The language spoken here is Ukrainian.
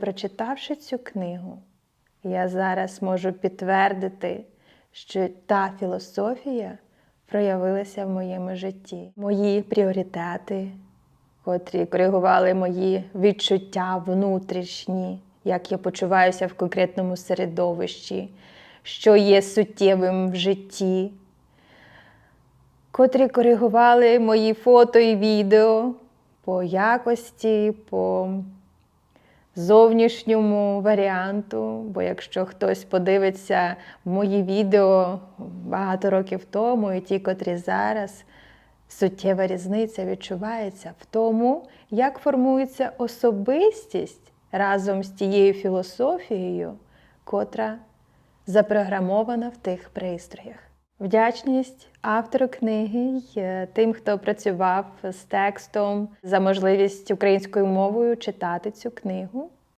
Прочитавши цю книгу, я зараз можу підтвердити, що та філософія проявилася в моєму житті. Мої пріоритети, котрі коригували мої відчуття внутрішні, як я почуваюся в конкретному середовищі, що є суттєвим в житті, котрі коригували мої фото і відео по якості, по зовнішньому варіанту. Бо якщо хтось подивиться мої відео багато років тому, і ті, котрі зараз, суттєва різниця відчувається в тому, як формується особистість разом з тією філософією, котра запрограмована в тих пристроях. Вдячність автору книги е, тим, хто працював з текстом за можливість українською мовою читати цю книгу.